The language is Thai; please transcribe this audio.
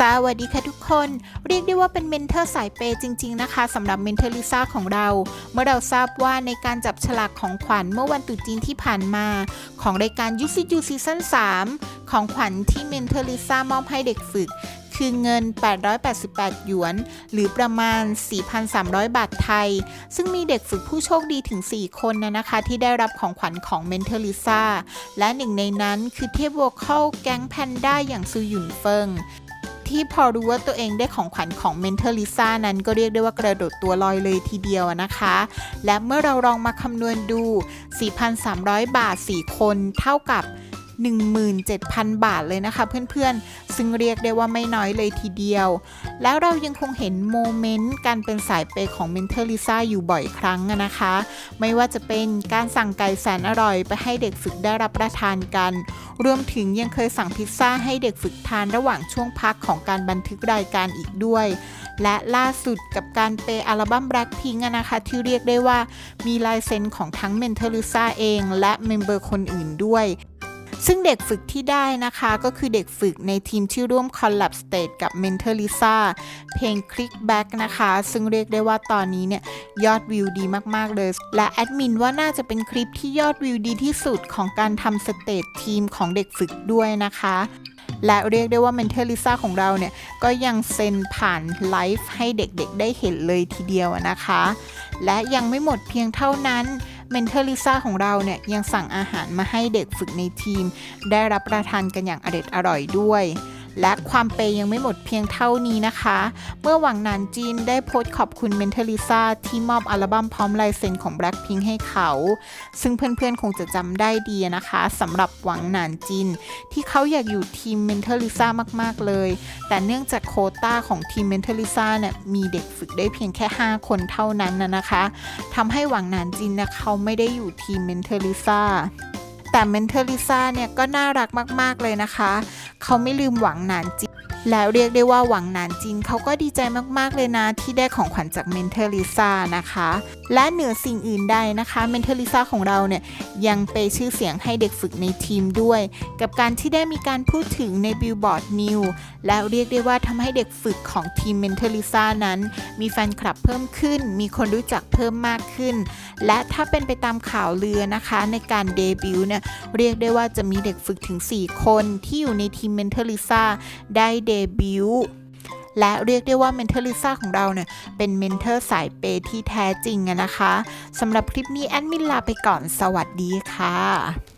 สวัสดีค่ะทุกคน เรียกได้ว่าเป็นเมนเทอร์สายเปย์จริง ๆ นะคะสำหรับเมนเทอร์ลิซ่าของเรา เมื่อเราทราบว่าในการจับฉลากของขวัญเมื่อวันตรุษจีนที่ผ่านมา ของรายการยูซิจูซีซั่น3ของขวัญที่เมนเทอร์ลิซ่ามอบให้เด็กฝึก คือเงิน 888 หยวน หรือประมาณ 4,300 บาทไทย ซึ่งมีเด็กฝึกผู้โชคดีถึง 4 คนนะนะคะ ที่ได้รับของขวัญของเมนเทอร์ลิซ่าและหนึ่งในนั้นคือเทพโวคอลแก๊งแพนด้าอย่างซูหยุนเฟิง ที่พอรู้ว่าตัวเองได้ของขวัญของเมนเทอร์ลิซ่านั้นก็เรียกได้ว่ากระโดดตัวลอยเลยทีเดียวนะคะ และเมื่อเราลองมาคำนวณดู 4,300 บาท 4 คนเท่ากับ 17,000 บาทเลยนะคะเพื่อนๆ ซึ่งเรียกได้ว่าไม่น้อยเลยทีเดียว แล้วเรายังคงเห็นโมเมนต์การเป็นสายเปย์ของเมนเทอร์ลิซ่าอยู่บ่อยครั้งนะคะ ไม่ว่าจะเป็นการสั่งไก่แสนอร่อยไปให้เด็กฝึกได้รับประทานกัน รวมถึงยังเคยสั่งพิซซ่าให้เด็กฝึกทานระหว่างช่วงพักของการบันทึกรายการอีกด้วย และล่าสุดกับการเปอัลบั้มแบล็คพิงก์นะคะที่เรียกได้ว่ามีลายเซ็นของทั้งเมนเทอร์ลิซ่าเอง และเมมเบอร์คนอื่นด้วย ซึ่งเด็กฝึกที่ได้นะคะก็คือเด็กฝึกในทีมที่ร่วมคอลลับสเต e กับ Mentor Lisa เพลง Click Back นะคะ ซึ่งเรียกได้ว่าตอนนี้เนี่ย ยอดวิวดีมาก ๆ เลย และแอดมินว่าน่าจะเป็นคลิปที่ยอดวิวดีที่สุดของการทำสเตจทีมของเด็กฝึกด้วยนะคะ และเรียกได้ว่า Mentor Lisa ของเราเนี่ย ก็ยังเซ็นผ่านไลฟ์ให้เด็กๆ ได้เห็นเลยทีเดียวนะคะ และยังไม่หมดเพียงเท่านั้น เมนเทอร์ลิซ่าของเราเนี่ยยังสั่งอาหารมาให้เด็กฝึกในทีม ได้รับประทานกันอย่างอร็ดอร่อยด้วย และความเปย์ยังไม่หมดเพียงเท่านี้นะคะ เมื่อหวังนานจีนได้โพสต์ขอบคุณเมนเทอร์ลิซาที่มอบอัลบั้มพร้อมลายเซ็นของ Blackpink ให้เขา ซึ่งเพื่อนๆ คงจะจำได้ดีนะคะสำหรับหวังนานจิน ที่เขาอยากอยู่ทีมเมนเทอร์ลิซามากๆเลย แต่เนื่องจากโคต้าของทีมเมนเทอร์ลิซาเนี่ยมีเด็กฝึกได้เพียงแค่ 5 คนเท่านั้นนะนะคะทำให้หวังนานจินนะเขาไม่ได้อยู่ทีมเมนเทอร์ลิซาแต่เมนเทอร์ลิซาเนี่ยก็น่ารักมาก ๆ เลยนะคะ เขาไม่ลืมหวังนานจิ แล้วเรียกได้ว่าหวังหนานจินเขาก็ดีใจมากๆเลยนะที่ได้ของขวัญจากเมนเทอร์ลิซ่านะคะ และเหนือสิ่งอื่นใดนะคะเมนเทอร์ลิซ่าของเราเนี่ยยังเปชื่อเสียงให้เด็กฝึกในทีมด้วย กับการที่ได้มีการพูดถึงในบิลบอร์ดนิวแล้วเรียกได้ว่าทำให้เด็กฝึกของทีมเมนเทอร์ลิซ่านั้น มีแฟนคลับเพิ่มขึ้น มีคนรู้จักเพิ่มมากขึ้น และถ้าเป็นไปตามข่าวลือนะคะในการเดบิวต์เนี่ยเรียกได้ว่าจะมีเด็กฝึกถึง 4 คนที่อยู่ในทีมเมนเทอร์ลิซ่าได้เดบิวและเรียกได้ว่าเมนเทอร์ลิซ่าของเราเนี่ย เป็นเมนเทอร์สายเปย์ที่แท้จริงอะนะคะสำหรับคลิปนี้แอดมินลาไปก่อนสวัสดีค่ะ